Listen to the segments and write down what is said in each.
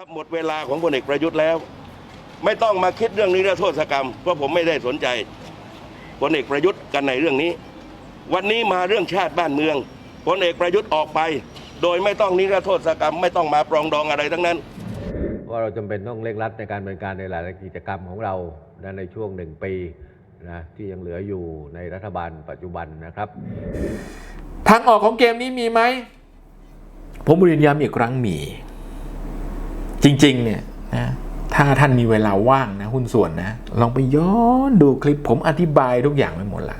นะครับหมดเวลาของพลเอกประยุทธ์แล้ว ไม่ต้องมาคิดเรื่องนี้โทษกรรมเพราะผมไม่ได้สนใจพลเอกประยุทธ์กันในเรื่องนี้ วันนี้มาเรื่องชาติบ้านเมืองพลเอกประยุทธ์ออกไป โดยไม่ต้องนิรโทษกรรม ไม่ต้องมาปรองดองอะไรทั้งนั้น ว่าเราจำเป็นต้องเร่งรัดในการดำเนินการในหลายๆกิจกรรมของเรานะในช่วงหนึ่งปีนะที่ยังเหลืออยู่ในรัฐบาลปัจจุบันนะครับ ทางออกของเกมนี้มีไหมผมเรียนย้ำอีกครั้งมี จริง ๆ เนี่ยนะถ้าท่านมีเวลาว่างนะหุ้นส่วนนะลองไปย้อนดูคลิปผมอธิบายทุกอย่างไปหมดละ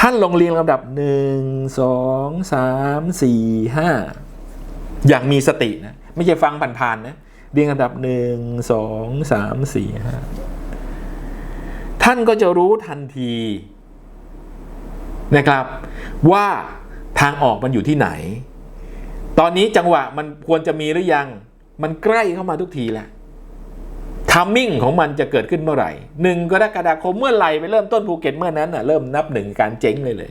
ท่านลองเรียงลำดับ 1 2 3 4 5 อย่างมีสตินะ ไม่ใช่ฟังผ่านๆนะ เรียงลำดับ 1 2 3 4 5 ท่านก็จะรู้ทันทีนะครับ ว่าทางออกมันอยู่ที่ไหน ตอนนี้จังหวะมันควรจะมีหรือยัง มันใกล้เข้ามาทุกทีแล้วทัมมิ่งของมันจะเกิดขึ้นเมื่อไหร่หนึ่งกรกฎาคมเมื่อไหร่ไปเริ่มต้นภูเก็ตเมื่อนั้นน่ะเริ่มนับหนึ่งการเจ๊งเลยเลย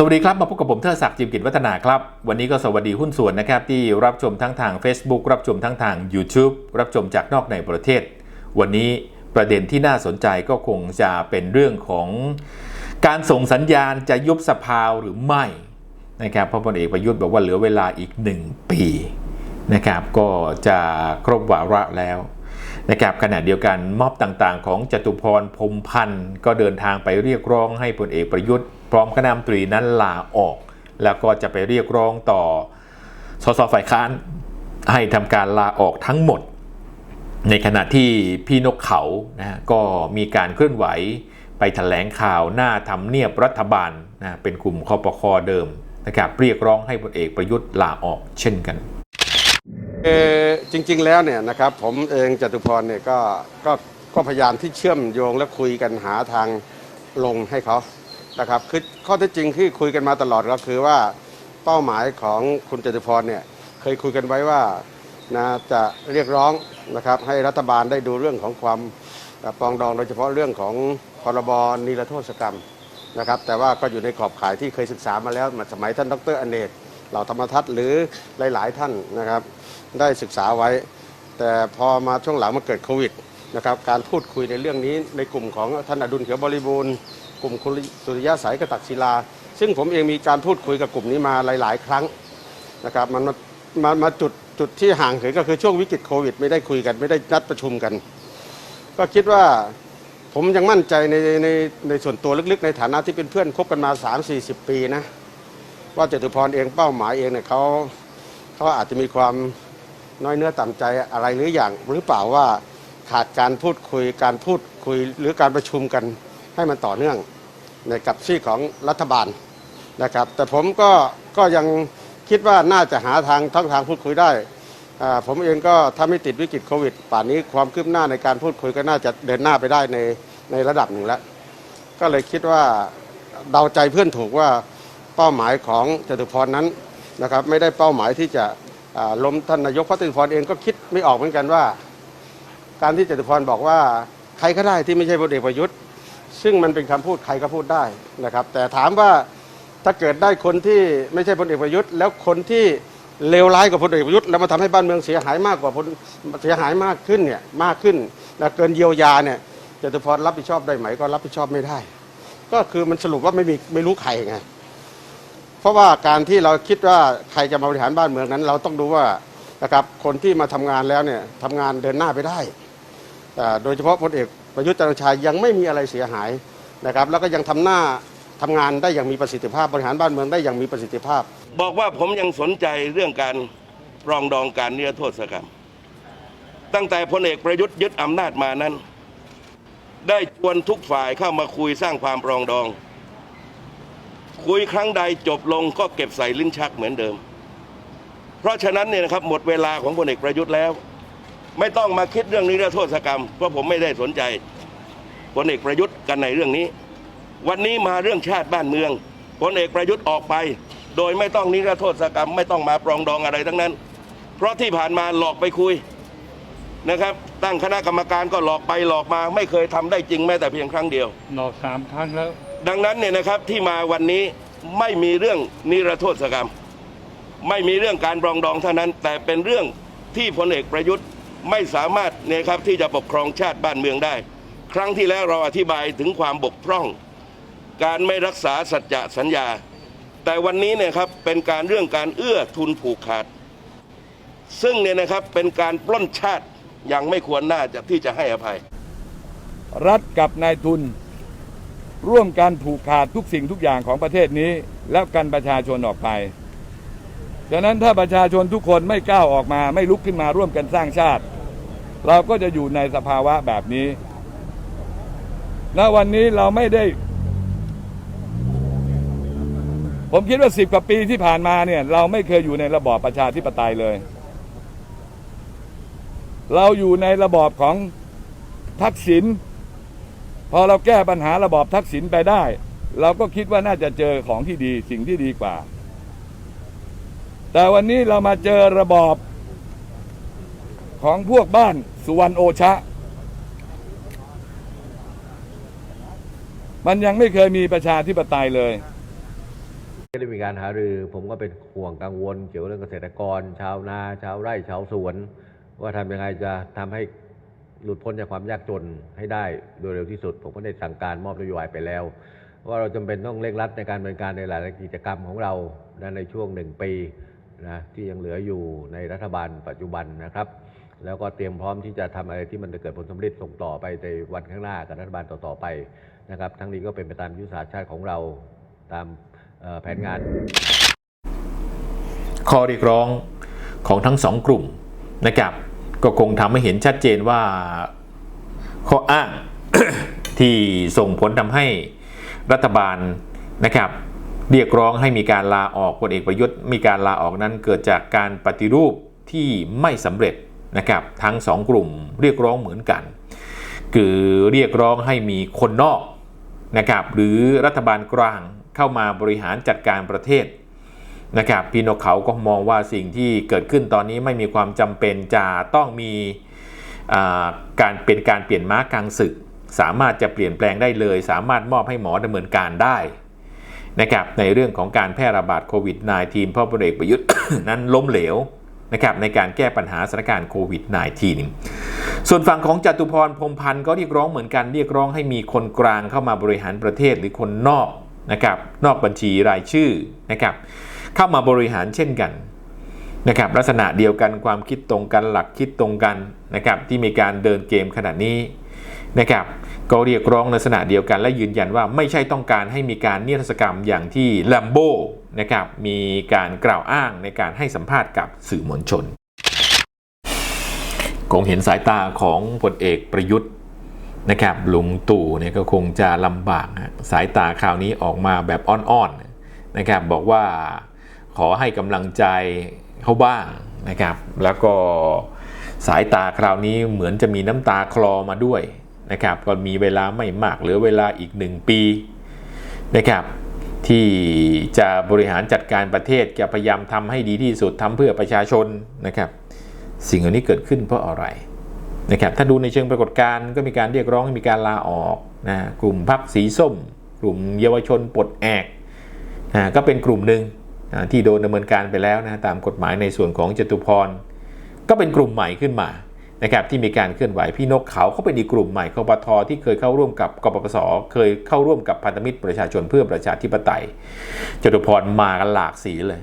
สวัสดีครับ มาพบกับผมเทิดศักดิ์จิมกิจวัฒนาครับ วันนี้ก็สวัสดีหุ้นส่วนนะครับ ที่รับชมทั้งทาง Facebook รับชมทั้งทาง YouTube รับชมจากนอกในประเทศ วันนี้ประเด็นที่น่าสนใจก็คงจะเป็นเรื่องของการส่งสัญญาณจะยุบสภาหรือไม่นะครับพระพลเอกประยุทธ์บอกว่าเหลือเวลาอีก 1 ปีนะครับก็จะครบวาระแล้วนะครับขณะเดียวกันมอบต่างๆ ของจตุพรพรมพันธ์ก็เดินทางไปเรียกร้องให้พลเอกประยุทธ์ พร้อมคณะมนตรีนั้นลาออก แล้วก็จะไปเรียกร้องต่อสสฝ่ายค้านให้ทำการลาออกทั้งหมด ในขณะที่พี่นกเขานะก็มีการเคลื่อนไหวไปแถลงข่าวหน้าทำเนียบรัฐบาลนะเป็นกลุ่มคอปคอเดิมนะครับเรียกร้องให้พลเอกประยุทธ์ลาออกเช่นกันเออจริง ๆ แล้วเนี่ยนะครับผมเองจตุพรเนี่ยก็ก็ก็พยายามที่เชื่อมโยงและคุยกันหาทางลงให้เขา นะครับคือข้อเท็จจริงที่คุยกันมาตลอดก็คือว่าเป้าหมายของคุณจตุพรเนี่ยเคยคุยกันไว้ว่านะจะเรียกร้องนะครับให้รัฐบาลได้ดูเรื่องของความปองดองโดยเฉพาะเรื่องของพรบนิรโทษกรรมนะครับแต่ว่าก็อยู่ในขอบข่ายที่เคยศึกษามาแล้วสมัยท่านดรอเนกเหล่าธรรมทัศน์หรือหลาย ๆ ท่านนะครับได้ศึกษาไว้ แต่พอมาช่วงหลังมาเกิดโควิดนะครับการพูดคุยในเรื่องนี้ในกลุ่มของท่านอดุลเขียวบริบูรณ์ กลุ่มคุณสุริยะสายกระตักศิลา ซึ่งผมเองมีการพูดคุยกับกลุ่มนี้มาหลาย ๆ ครั้งนะครับมันมามามาจุดจุดที่ห่างเหินก็คือช่วงวิกฤตโควิด ไม่ได้คุยกันไม่ได้นัดประชุมกัน ก็คิดว่าผมยังมั่นใจในในในส่วนตัวลึกๆ ในฐานะที่เป็นเพื่อนคบกันมา 3-40 ปีนะ ว่าจตุพรเองเป้าหมายเองเนี่ยเขาเขาอาจจะมีความน้อยเนื้อต่ำใจอะไรหรืออย่างหรือเปล่าว่าขาดการพูดคุยการพูดคุยหรือการประชุมกัน ให้มันต่อเนื่องในกับซีกของรัฐบาลนะครับ แต่ผมก็ก็ยังคิดว่าน่าจะหาทางทั้งทางพูดคุยได้ผมเองก็ถ้าไม่ติดวิกฤตโควิด ป่านนี้ความคืบหน้าในการพูดคุยก็น่าจะเดินหน้าไปได้ในในระดับหนึ่งแล้ว ก็เลยคิดว่าเดาใจเพื่อนถูกว่าเป้าหมายของจตุพรนั้นนะครับไม่ได้เป้าหมายที่จะล้มท่านนายกพระจตุพรเองก็คิดไม่ออกเหมือนกันว่า การที่จตุพรบอกว่าใครก็ได้ที่ไม่ใช่พลเอกประยุทธ์ ซึ่งมันเป็นคำพูดใครก็พูดได้นะครับ แต่ถามว่าถ้าเกิดได้คนที่ไม่ใช่พลเอกประยุทธ์ แล้วคนที่เลวร้ายกว่าพลเอกประยุทธ์แล้วมาทำให้บ้านเมืองเสียหายมากกว่าพลเสียหายมากขึ้นเนี่ยมากขึ้นนะเกินเยียวยาเนี่ยจตุพรรับผิดชอบได้ไหมก็รับผิดชอบไม่ได้ ก็คือมันสรุปว่าไม่มีไม่รู้ใครไงเพราะว่าการที่เราคิดว่าใครจะมาบริหารบ้านเมืองนั้น เราต้องดูว่านะครับคนที่มาทำงานแล้วเนี่ยทำงานเดินหน้าไปได้อ่โดยเฉพาะพลเอก ประยุทธ์จันทร์โอชายังไม่มีอะไรเสียหายนะครับ แล้วก็ยังทำหน้าทำงานได้อย่างมีประสิทธิภาพบริหารบ้านเมืองได้อย่างมีประสิทธิภาพ บอกว่าผมยังสนใจเรื่องการปรองดองการนิรโทษกรรม ตั้งแต่พลเอกประยุทธ์ยึดอำนาจมานั้น ได้ชวนทุกฝ่ายเข้ามาคุยสร้างความปรองดอง คุยครั้งใดจบลงก็เก็บใส่ลิ้นชักเหมือนเดิม เพราะฉะนั้นเนี่ยนะครับหมดเวลาของพลเอกประยุทธ์แล้ว ไม่ต้องมาคิดเรื่องนิรโทษกรรม เพราะผมไม่ได้สนใจพลเอกประยุทธ์กันในเรื่องนี้ วันนี้มาเรื่องชาติบ้านเมืองพลเอกประยุทธ์ออกไป โดยไม่ต้องนิรโทษกรรม ไม่ต้องมาปรองดองอะไรทั้งนั้น เพราะที่ผ่านมาหลอกไปคุยนะครับ ตั้งคณะกรรมการก็หลอกไปหลอกมาไม่เคยทำได้จริงแม้แต่เพียงครั้งเดียว หลอกสามครั้งแล้ว ดังนั้นเนี่ยนะครับที่มาวันนี้ไม่มีเรื่องนิรโทษกรรม ไม่มีเรื่องการปรองดองเท่านั้น แต่เป็นเรื่องที่พลเอกประยุทธ์ ไม่สามารถเนี่ยครับที่จะปกครองชาติบ้านเมืองได้ ครั้งที่แล้วเราอธิบายถึงความบกพร่อง การไม่รักษาสัจจะสัญญา แต่วันนี้เนี่ยครับเป็นการเรื่องการเอื้อทุนผูกขาด ซึ่งเนี่ยนะครับเป็นการปล้นชาติย่างไม่ควรน่าจะที่จะให้อภัย รัฐกับนายทุน ร่วมกันผูกขาดทุกสิ่งทุกอย่างของประเทศนี้ แล้วกันประชาชนออกไป ฉะนั้นถ้าประชาชนทุกคนไม่ก้าวออกมา ไม่ลุกขึ้นมาร่วมกันสร้างชาติ เราก็จะอยู่ในสภาวะแบบนี้ณวันนี้เราไม่ได้ ผมคิดว่าสิบกว่าปีที่ผ่านมาเนี่ย เราไม่เคยอยู่ในระบอบประชาธิปไตยเลย เราอยู่ในระบอบของทักษิณพอเราแก้ปัญหาระบอบทักษิณไปได้ เราก็คิดว่าน่าจะเจอของที่ดีสิ่งที่ดีกว่า แต่วันนี้เรามาเจอระบอบของพวกบ้านสุวรรณโอชะ มันยังไม่เคยมีประชาธิปไตยเลยก็ได้มีการหารือ ผมก็เป็นห่วงกังวล เกี่ยวกับเรื่องเกษตรกร ชาวนา ชาวไร่ชาวสวน ว่าทำยังไงจะทำให้หลุดพ้นจากความยากจนให้ได้โดยเร็วที่สุด ผมก็ได้สั่งการมอบนโยบายไปแล้ว ว่าเราจำเป็นต้องเร่งรัดในการดำเนินการในหลายๆกิจกรรมของเราในช่วงหนึ่งปี นะที่ยังเหลืออยู่ในรัฐบาลปัจจุบันนะครับ แล้วก็เตรียมพร้อมที่จะทำอะไรที่มันจะเกิดผลสำเร็จส่งต่อไปในวันข้างหน้ากับรัฐบาลต่อๆไปนะครับ ทั้งนี้ก็เป็นไปตามยุทธศาสตร์ชาติของเราตามแผนงาน ข้อเรียกร้องของทั้งสองกลุ่มนะครับ ก็คงทำให้เห็นชัดเจนว่าข้ออ้างที่ส่งผลทำให้รัฐบาลนะครับ เรียกร้องให้มีการลาออกพลเอกประยุทธ์มีการลาออกนั้นเกิดจากการปฏิรูปที่ไม่สำเร็จนะครับทั้งสองกลุ่มเรียกร้องเหมือนกัน คือเรียกร้องให้มีคนนอกนะครับหรือรัฐบาลกลางเข้ามาบริหารจัดการประเทศนะครับพี่นกเขาก็มองว่าสิ่งที่เกิดขึ้นตอนนี้ไม่มีความจำเป็นจะต้องมีการเป็นการเปลี่ยนม้ากลางศึก สามารถจะเปลี่ยนแปลงได้เลย สามารถมอบให้หมอดำเนินการได้ นะครับในเรื่องของการแพร่ระบาดโควิด -19 พราะพลเอกประยุทธ์นั้นล้มเหลวนะครับในการแก้ปัญหาสถานการณ์โควิด -19 ส่วนฝั่งของจตุพรพรมพันธ์ก็เรียกร้องเหมือนกันเรียกร้องให้มีคนกลางเข้ามาบริหารประเทศหรือคนนอกนะครับนอกบัญชีรายชื่อนะครับเข้ามาบริหารเช่นกันนะครับลักษณะเดียวกันความคิดตรงกันหลักคิดตรงกันนะครับที่มีการเดินเกมขนาดนี้นะครับ ก็เรียกร้องลักษณะเดียวกัน และยืนยันว่าไม่ใช่ต้องการให้มีการนิรศกรรมอย่างที่แลมโบนะครับมีการกล่าวอ้างในการให้สัมภาษณ์กับสื่อมวลชนคงเห็นสายตาของพลเอกประยุทธ์นะครับลุงตู่เนี่ยก็คงจะลำบากสายตาคราวนี้ออกมาแบบอ้อนๆนะครับบอกว่าขอให้กำลังใจเขาบ้างนะครับ แล้วก็สายตาคราวนี้เหมือนจะมีน้ำตาคลอมาด้วย นะครับก็มีเวลาไม่มากเหลือเวลาอีกหนึ่งปีนะครับที่จะบริหารจัดการประเทศจะพยายามทำให้ดีที่สุดทำเพื่อประชาชนนะครับสิ่งเหล่านี้เกิดขึ้นเพราะอะไรนะครับถ้าดูในเชิงปรากฏการณ์ก็มีการเรียกร้องให้มีการลาออกนะกลุ่มพักสีส้ม กลุ่มเยาวชนปลดแอกนะก็เป็นกลุ่มหนึ่งนะที่โดนดำเนินการไปแล้วนะตามกฎหมายในส่วนของจตุพรก็เป็นกลุ่มใหม่ขึ้นมา นะครับที่มีการเคลื่อนไหวพี่นกเขาก็เป็นอีกกลุ่มใหม่คปทที่เคยเข้าร่วมกับกปปสเคยเข้าร่วมกับพันธมิตรประชาชนเพื่อประชาธิปไตยจตุพรมากันหลากสีเลย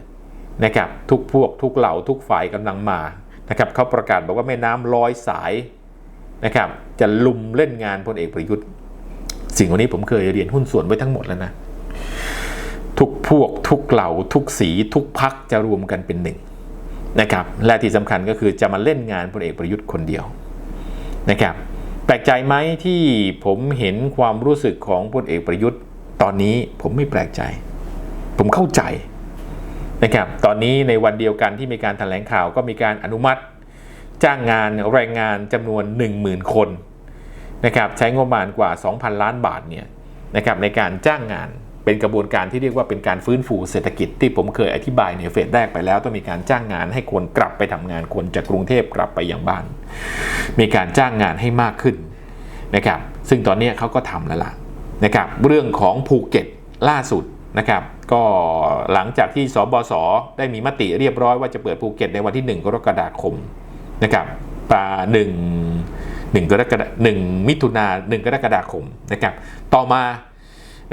นะครับทุกพวกทุกเหล่าทุกฝ่ายกำลังมานะครับเขาประกาศบอกว่าแม่น้ำลอยสายนะครับจะลุมเล่นงานพลเอกประยุทธ์ สิ่งวันนี้ผมเคยเรียนหุ้นส่วนไว้ทั้งหมดแล้วนะทุกพวกทุกเหล่าทุกสีทุกพักจะรวมกันเป็นหนึ่ง นะครับและที่สำคัญก็คือจะมาเล่นงานพลเอกประยุทธ์คนเดียวนะครับแปลกใจไหมที่ผมเห็นความรู้สึกของพลเอกประยุทธ์ ตอนนี้ผมไม่แปลกใจ ผมเข้าใจนะครับตอนนี้ในวันเดียวกันที่มีการแถลงข่าวก็มีการอนุมัติ จ้างงานแรงงานจำนวน 10,000 คนนะครับใช้งบประมาณกว่า 2,000 ล้านบาทเนี่ยนะครับในการจ้างงาน เป็นกระบวนการที่เรียกว่าเป็นการฟื้นฟูเศรษฐกิจที่ผมเคยอธิบายในเฟสแรกไปแล้ว ต้องมีการจ้างงานให้คนกลับไปทำงานคนจากกรุงเทพกลับไปยังบ้าน มีการจ้างงานให้มากขึ้นนะครับซึ่งตอนนี้เขาก็ทำแล้วล่ะนะครับเรื่องของภูเก็ตล่าสุดนะครับก็หลังจากที่สบสได้มีมติเรียบร้อยว่าจะเปิดภูเก็ตในวันที่ 1 กรกฎาคมนะครับปาหนึ่งหนึ่งกรกฎาหนึ่งมิถุนาหนึ่งกรกฎาคมนะครับต่อมา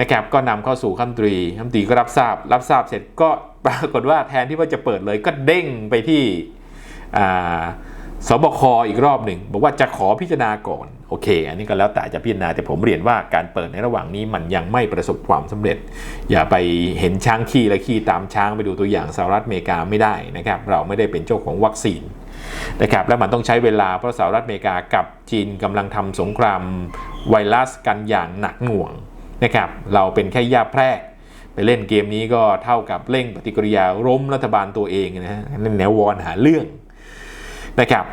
นะครับก็นำเข้าสู่ขั้นตรีขั้นตรีก็รับทราบ รับทราบเสร็จก็ปรากฏว่าแทนที่ว่าจะเปิดเลยก็เด้งไปที่สบคอีกรอบหนึ่งบอกว่าจะขอพิจารณาก่อนโอเค อันนี้ก็แล้วแต่จะพิจารณาแต่ผมเรียนว่าการเปิดในระหว่างนี้มันยังไม่ประสบความสำเร็จ อย่าไปเห็นช้างขี้และขี้ตามช้างไปดูตัวอย่างสหรัฐอเมริกาไม่ได้นะครับ เราไม่ได้เป็นเจ้าของวัคซีนนะครับและมันต้องใช้เวลาเพราะสหรัฐอเมริกากับจีนกำลังทำสงครามไวรัสกันอย่างหนักหน่วง นะครับเราเป็นแค่ยาแพรกไปเล่นเกมนี้ก็เท่ากับเร่งปฏิกิริยาล้มรัฐบาลตัวเองนะฮะเล่นแนววอนหาเรื่องนะครับ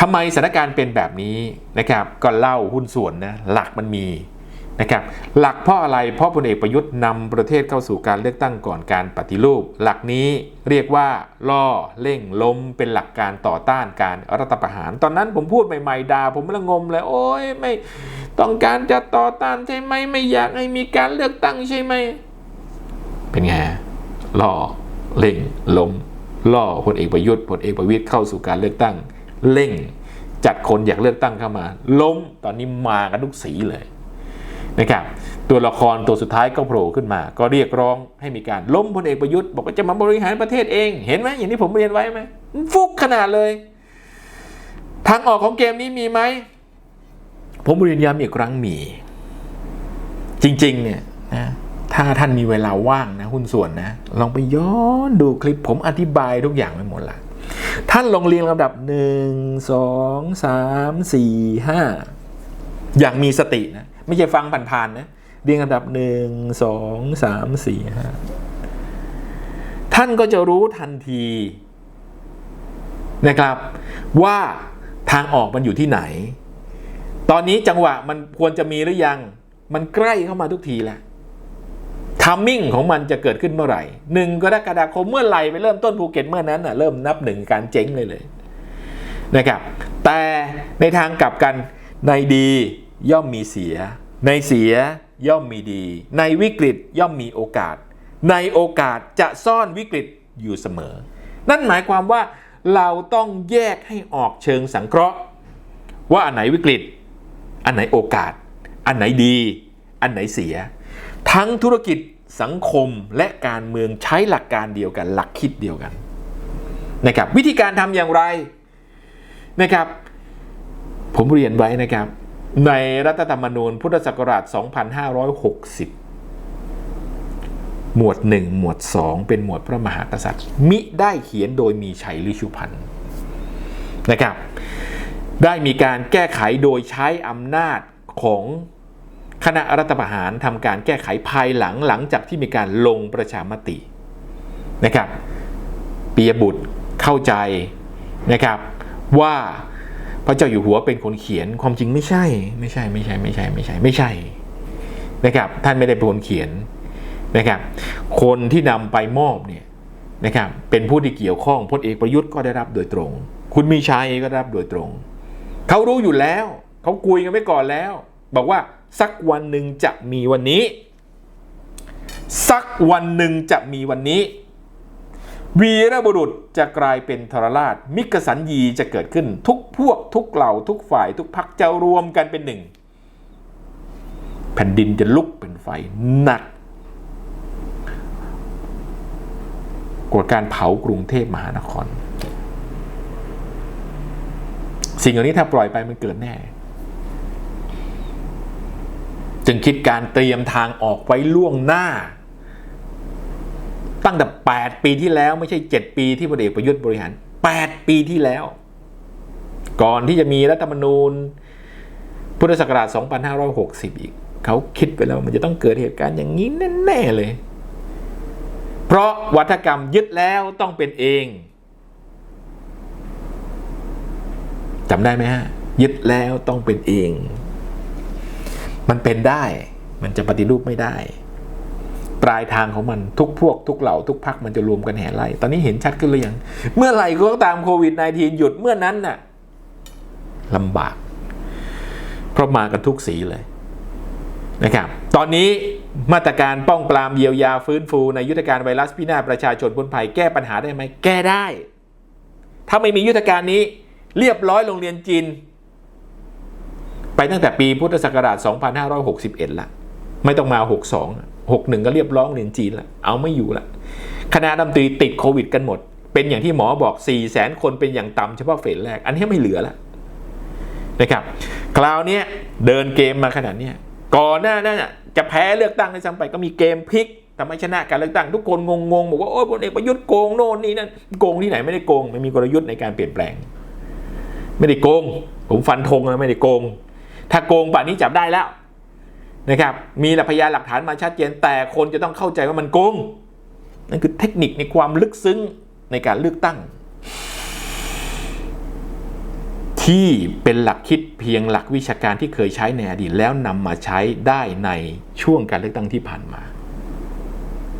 ทำไมสถานการณ์เป็นแบบนี้นะครับก็เล่าหุ้นส่วนนะหลักมันมีนะครับหลักเพราะอะไรเพราะพลเอกประยุทธ์นำประเทศเข้าสู่การเลือกตั้งก่อนการปฏิรูป หลักนี้เรียกว่าล่อเร่งล้มเป็นหลักการต่อต้านการรัฐประหาร ตอนนั้นผมพูดใหม่ๆด่าผมละงมเลยโอ้ยไม่ ต้องการจะต่อต้านใช่ไหมไม่อยากให้มีการเลือกตั้งใช่ไหม เป็นไงล่อเร่งล้มล่อพลเอกประยุทธ์พลเอกประวิตยเข้าสู่การเลือกตั้งเร่งจัดคนอยากเลือกตั้งเข้ามา ล้มตอนนี้มากันทุกสีเลยนะครับตัวละครตัวสุดท้ายก็โผล่ขึ้นมา ก็เรียกร้องให้มีการล้มพลเอกประยุทธ์บอกว่าจะมาบริหารประเทศเอง เห็นไหมอย่างที่ผมเรียนไว้ไหมฟุกขนาดเลย ทางออกของเกมนี้มีไหม ผมเรียนย้ำอีกครั้งมี จริงๆ เนี่ยนะถ้าท่านมีเวลาว่างนะหุ้นส่วนนะ ลองไปย้อนดูคลิปผมอธิบายทุกอย่างไปหมดละท่านลองเรียงลำดับ1 2 3 4 5อย่างมีสตินะ ไม่ใช่ฟังผ่านๆนะเรียงลำดับ1 2 3 4 5ท่านก็จะรู้ทันทีนะครับ ว่าทางออกมันอยู่ที่ไหน ตอนนี้จังหวะมันควรจะมีหรือยัง มันใกล้เข้ามาทุกทีแล้วทัมมิ่งของมันจะเกิดขึ้นเมื่อไหร่หนึ่งกรกฎาคมเมื่อไหร่ไปเริ่มต้นภูเก็ตเมื่อนั้นน่ะเริ่มนับหนึ่งการเจ๊งเลยเลยนะครับ แต่ในทางกลับกันในดีย่อมมีเสีย ในเสียย่อมมีดี ในวิกฤตย่อมมีโอกาส ในโอกาสจะซ่อนวิกฤตอยู่เสมอ นั่นหมายความว่าเราต้องแยกให้ออกเชิงสังเคราะห์ ว่าอันไหนวิกฤต อันไหนโอกาส อันไหนดี อันไหนเสีย ทั้งธุรกิจสังคมและการเมืองใช้หลักการเดียวกัน หลักคิดเดียวกันนะครับวิธีการทำอย่างไรนะครับ ผมเรียนไว้นะครับ ในรัฐธรรมนูญพุทธศักราช 2560 หมวด 1 หมวด 2 เป็นหมวดพระมหากษัตริย์ มิได้เขียนโดยมีชัยฤชุพันธ์นะครับ ได้มีการแก้ไขโดยใช้อำนาจของคณะรัฐประหารทำการแก้ไขภายหลังหลังจากที่มีการลงประชามตินะครับปียบุตรเข้าใจนะครับว่าพระเจ้าอยู่หัวเป็นคนเขียนความจริงไม่ใช่ ไม่ใช่ไม่ใช่ไม่ใช่ไม่ใช่ไม่ใช่นะครับท่านไม่ได้เป็นคนเขียนนะครับคนที่นำไปมอบเนี่ยนะครับเป็นผู้ที่เกี่ยวข้องพลเอกประยุทธ์ก็ได้รับโดยตรง คุณมีชัยก็ได้รับโดยตรง เขารู้อยู่แล้ว เขาคุยกันไว้ก่อนแล้ว บอกว่าสักวันหนึ่งจะมีวันนี้ สักวันหนึ่งจะมีวันนี้ วีรบุรุษจะกลายเป็นทรราช มิกสันยีจะเกิดขึ้น ทุกพวกทุกเหล่าทุกฝ่ายทุกพักจะรวมกันเป็นหนึ่ง แผ่นดินจะลุกเป็นไฟหนักกว่าการเผากรุงเทพมหานคร สิ่งเหล่านี้ถ้าปล่อยไปมันเกิดแน่ จึงคิดการเตรียมทางออกไว้ล่วงหน้า ตั้งแต่ 8 ปีที่แล้วไม่ใช่ 7 ปีที่พลเอกประยุทธ์บริหาร 8 ปีที่แล้ว ก่อนที่จะมีรัฐธรรมนูญ พุทธศักราช 2560 อีก เขาคิดไปแล้วมันจะต้องเกิดเหตุการณ์อย่างนี้แน่ๆเลย เพราะวัฒกรรมยึดแล้วต้องเป็นเอง จำได้ไหมฮะ ยึดแล้วต้องเป็นเอง มันเป็นได้ มันจะปฏิรูปไม่ได้ ปลายทางของมันทุกพวกทุกเหล่าทุกพักมันจะรวมกันแห่ไล่ตอนนี้เห็นชัดขึ้นหรือยัง เมื่อไหร่ก็ตามโควิด -19 หยุดเมื่อนั้นน่ะลำบาก เพราะมากันทุกสีเลยนะครับ ตอนนี้มาตรการป้องปรามเยียวยาฟื้นฟู ในยุทธการไวรัสพินาศประชาชนพ้นภัยแก้ปัญหาได้ไหม แก้ได้ ถ้าไม่มียุทธการนี้ เรียบร้อยโรงเรียนจีน ไปตั้งแต่ปีพุทธศักราช 2561 ละ ไม่ต้องมา 62 61 ก็เรียบร้อยโรงเรียนจีนละ เอาไม่อยู่ละ คณะดำตรีติดโควิดกันหมด เป็นอย่างที่หมอบอก 4 0 0แสนคนเป็นอย่างต่ำเฉพาะเฟสแรก อันนี้ไม่เหลือละนะครับ คราวนี้เดินเกมมาขนาดนี้ก่อนหน้านั้นจะแพ้เลือกตั้งในซ้ำไปก็มีเกมพลิกทำให้ชนะการเลือกตั้งทุกคนงงๆบอกว่าโอ้ยพลเอกประยุทธ์โกงโน่นนี่นั่นโกงที่ไหนไม่ได้โกง ไม่มีกลยุทธ์ในการเปลี่ยนแปลง ไม่ได้โกง ผมฟันธงนะไม่ได้โกง ถ้าโกงป่านนี้จับได้แล้วนะครับ มีหลักพยานหลักฐานมาชัดเจนแต่คนจะต้องเข้าใจว่ามันโกงนั่นคือเทคนิคในความลึกซึ้งในการเลือกตั้ง ที่เป็นหลักคิดเพียงหลักวิชาการที่เคยใช้ในอดีตแล้วนำมาใช้ได้ในช่วงการเลือกตั้งที่ผ่านมา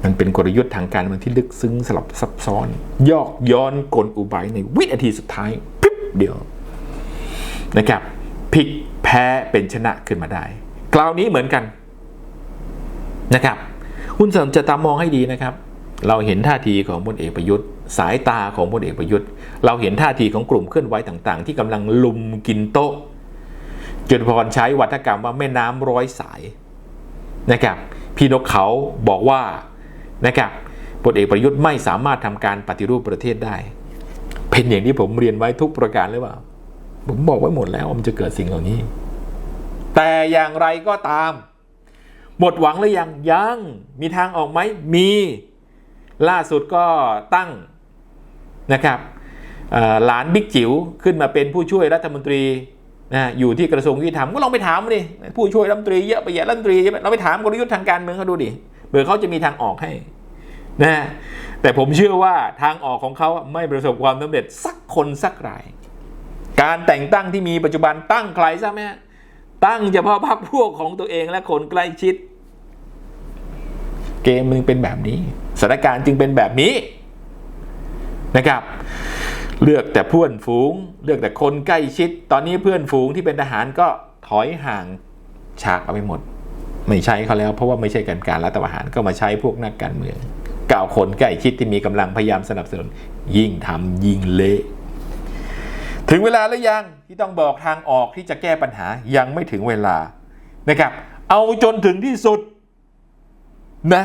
มันเป็นกลยุทธ์ทางการเมืองที่ลึกซึ้งสลับซับซ้อน ยอกย้อนกลอุบายในวินาทีสุดท้าย ปิ๊บเดียว นะครับพลิกแพ้เป็นชนะขึ้นมาได้ คราวนี้เหมือนกันนะครับคุณเสริมจะตามมองให้ดีนะครับ เราเห็นท่าทีของพลเอกประยุทธ์ สายตาของพลเอกประยุทธ์ เราเห็นท่าทีของกลุ่มเคลื่อนไหวต่างๆ ที่กำลังลุมกินโต๊ะจุดพรใช้วัฒกรรมว่าแม่น้ำร้อยสายนะครับพี่นกเขาบอกว่านะครับพลเอกประยุทธ์ไม่สามารถทำการปฏิรูปประเทศได้ เป็นอย่างที่ผมเรียนไว้ทุกประการหรือเปล่า ผมบอกไว้หมดแล้วมันจะเกิดสิ่งเหล่านี้ แต่อย่างไรก็ตาม หมดหวังหรือยังยังมีทางออกไหมมี ล่าสุดก็ตั้งนะครับหลานบิ๊กจิ๋วขึ้นมาเป็นผู้ช่วยรัฐมนตรีนะอยู่ที่กระทรวงยุติธรรมก็ลองไปถามดิผู้ช่วยรัฐมนตรีเยอะไปแยะรัฐมนตรีเยอะเราไปถามกลยุทธ์ทางการเมืองเขาดูดิเผื่อเขาจะมีทางออกให้นะแต่ผมเชื่อว่าทางออกของเขาไม่ประสบความสำเร็จสักคนสักราย การแต่งตั้งที่มีปัจจุบันตั้งใครซะไหมฮะตั้งเฉพาะพรรคพวกของตัวเองและคนใกล้ชิด เกมมึงเป็นแบบนี้สถานการณ์จึงเป็นแบบนี้นะครับ เลือกแต่เพื่อนฝูง เลือกแต่คนใกล้ชิด ตอนนี้เพื่อนฝูงที่เป็นทหารก็ถอยห่างฉากเอาไปหมด ไม่ใช้เขาแล้วเพราะว่าไม่ใช่การการรัฐประหารก็มาใช้พวกนักการเมืองเก่าวคนใกล้ชิดที่มีกำลังพยายามสนับสนุนยิ่งทำยิ่งเละ ถึงเวลาหรือยังที่ต้องบอกทางออกที่จะแก้ปัญหายังไม่ถึงเวลานะครับ เอาจนถึงที่สุดนะ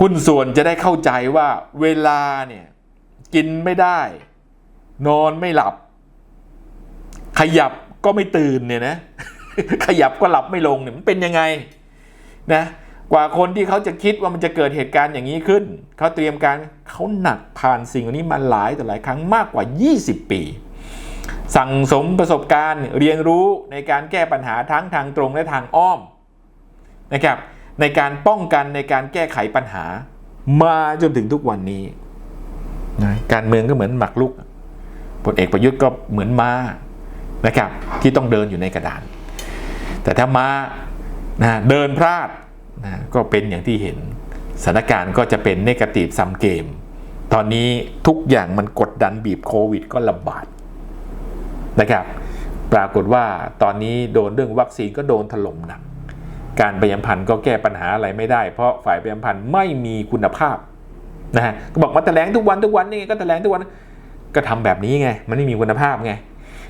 หุ้นส่วนจะได้เข้าใจว่าเวลาเนี่ยกินไม่ได้ นอนไม่หลับ ขยับก็ไม่ตื่นเนี่ยนะ ขยับก็หลับไม่ลงเนี่ยมันเป็นยังไงนะ กว่าคนที่เขาจะคิดว่ามันจะเกิดเหตุการณ์อย่างนี้ขึ้น เขาเตรียมการเขาหนักผ่านสิ่งนี้มาหลายต่อหลายครั้งมากกว่า 20 ปี สั่งสมประสบการณ์เรียนรู้ในการแก้ปัญหาทั้งทางตรงและทางอ้อมนะครับในการป้องกันในการแก้ไขปัญหา มาจนถึงทุกวันนี้นะการเมืองก็เหมือนหมักลุกพลเอกประยุทธ์ก็เหมือนม้านะครับที่ต้องเดินอยู่ในกระดาน แต่ถ้าม้านะเดินพลาด นะก็เป็นอย่างที่เห็นสถานการณ์ก็จะเป็นเนกาทีฟซัมเกม ตอนนี้ทุกอย่างมันกดดันบีบโควิดก็ระบาดนะครับ ปรากฏว่าตอนนี้โดนเรื่องวัคซีนก็โดนถล่มหนัก การประชาสัมพันธ์ก็แก้ปัญหาอะไรไม่ได้ เพราะฝ่ายประชาสัมพันธ์ไม่มีคุณภาพนะฮะก็บอกมาแถลงทุกวันทุกวันนี่ไงก็แถลงทุกวัน ก็ทำแบบนี้ไง มันไม่มีคุณภาพไง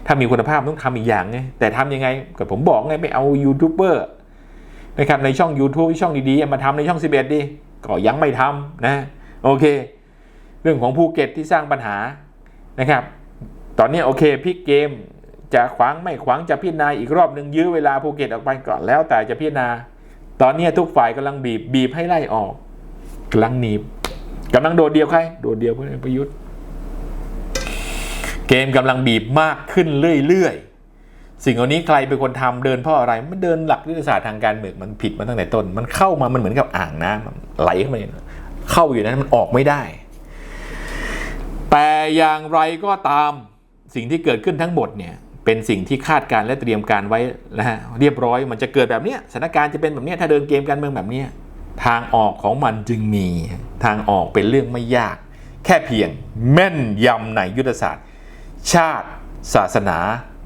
ถ้ามีคุณภาพต้องทำอีกอย่างไง แต่ทำยังไงก็ผมบอกไงไปเอายูทูบเบอร์ นะครับในช่อง YouTube ช่องดีๆมาทำในช่อง 11ดิก็ยังไม่ทำนะโอเค เรื่องของภูเก็ตที่สร้างปัญหานะครับ ตอนนี้โอเคพลิกเกมจะขวางไม่ขวางจะพิจารณาอีกรอบหนึ่งยื้อเวลาภูเก็ตออกไปก่อนแล้วแต่จะพิจารณา ตอนนี้ทุกฝ่ายกำลังบีบบีบให้ไล่ออกกำลังหนีบกำลังโดดเดียวใครโดดเดียวพลเอกประยุทธ์ เกมกำลังบีบมากขึ้นเรื่อยๆ สิ่งเหล่านี้ใครเป็นคนทำเดินเพราะอะไร มันเดินหลักยุทธศาสตร์ทางการเมืองมันผิดมาตั้งแต่ต้น มันเข้ามามันเหมือนกับอ่างน้ำไหลเข้ามาเข้าอยู่นั้นมันออกไม่ได้ แต่อย่างไรก็ตามสิ่งที่เกิดขึ้นทั้งหมดเนี่ยเป็นสิ่งที่คาดการณ์และเตรียมการไว้นะฮะเรียบร้อยมันจะเกิดแบบเนี้ยสถานการณ์จะเป็นแบบเนี้ยถ้าเดินเกมการเมืองแบบเนี้ยทางออกของมันจึงมีทางออกเป็นเรื่องไม่ยาก แค่เพียงแม่นยำในยุทธศาสตร์ ชาติ ศาสนา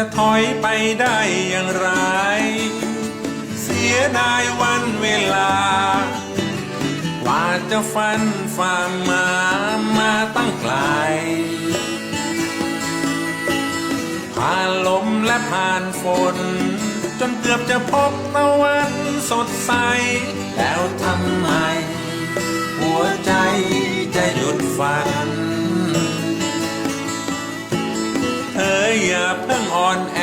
จะถอยไปได้อย่างไร เสียดายวันเวลากว่าจะฟันฝ่ามามาตั้งไกล ผ่านลมและผ่านฝน จนเกือบจะพบตะวันสดใส แล้วทำไม หัวใจจะหยุดฝัน อย่าเพิ่งอ่อนแอ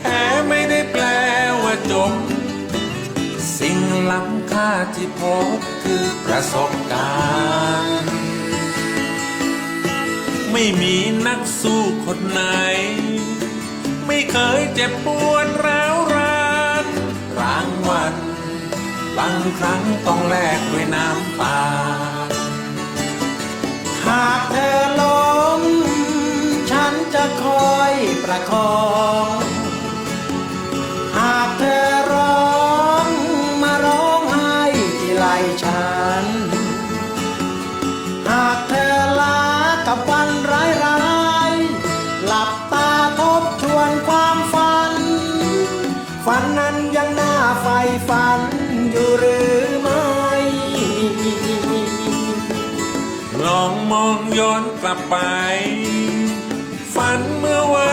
แพ้ไม่ได้แปลว่าจบ สิ่งล้ำค่าที่พบคือประสบการณ์ ไม่มีนักสู้คนไหน ไม่เคยเจ็บปวดร้าวรานรางวัลบางครั้งต้องแลกด้วยน้ำตาหากเธอล้ม ประคอง หากเธอร้องมาร้องไห้ที่ไหลฉัน หากเธอลากับวันร้ายร้ายหลับตาทบทวนความฝัน ฝันนั้นยังน่าใฝ่ฝันอยู่หรือไม่ ลองมองย้อนกลับไป ฝันเมื่อวัน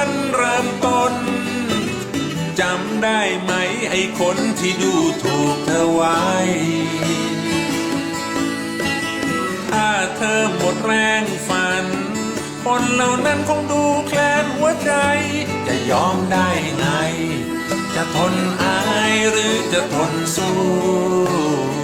ได้ไหม ไอ้คนที่ดูถูกเธอไว้ ถ้าเธอหมดแรงฝัน คนเหล่านั้นคงดูแคลนหัวใจ จะยอมได้ไง จะทนอายหรือจะทนสู้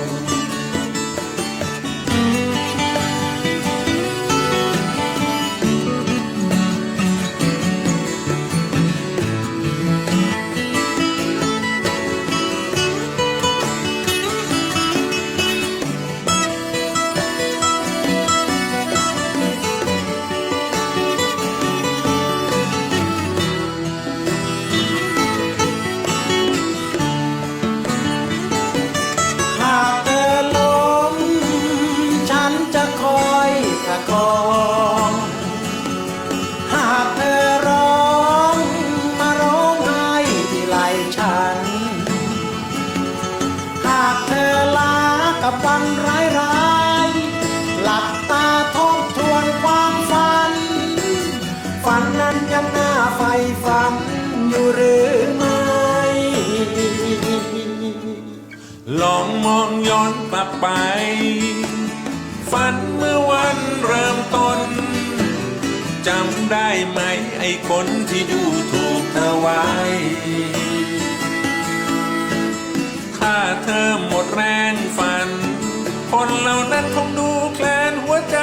นคงดูแคลนหัวใจ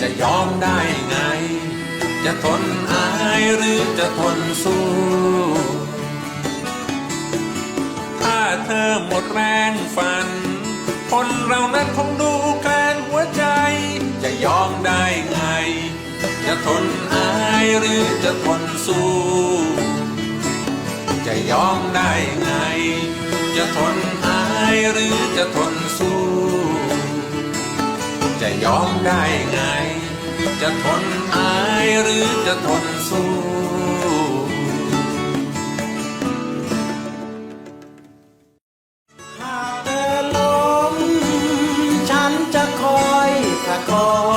จะยอมได้ไง จะทนอายหรือจะทนสู้ ถ้าเธอหมดแรงฝัน คนเรานั้นคงดูแคลนหัวใจ จะยอมได้ไง จะทนอายหรือจะทนสู้ จะยอมได้ไง จะทนอายหรือจะทนสู้ ยอมได้ไง จะทนอายหรือจะทนสู้ หากเธอล้มฉันจะคอยประคอง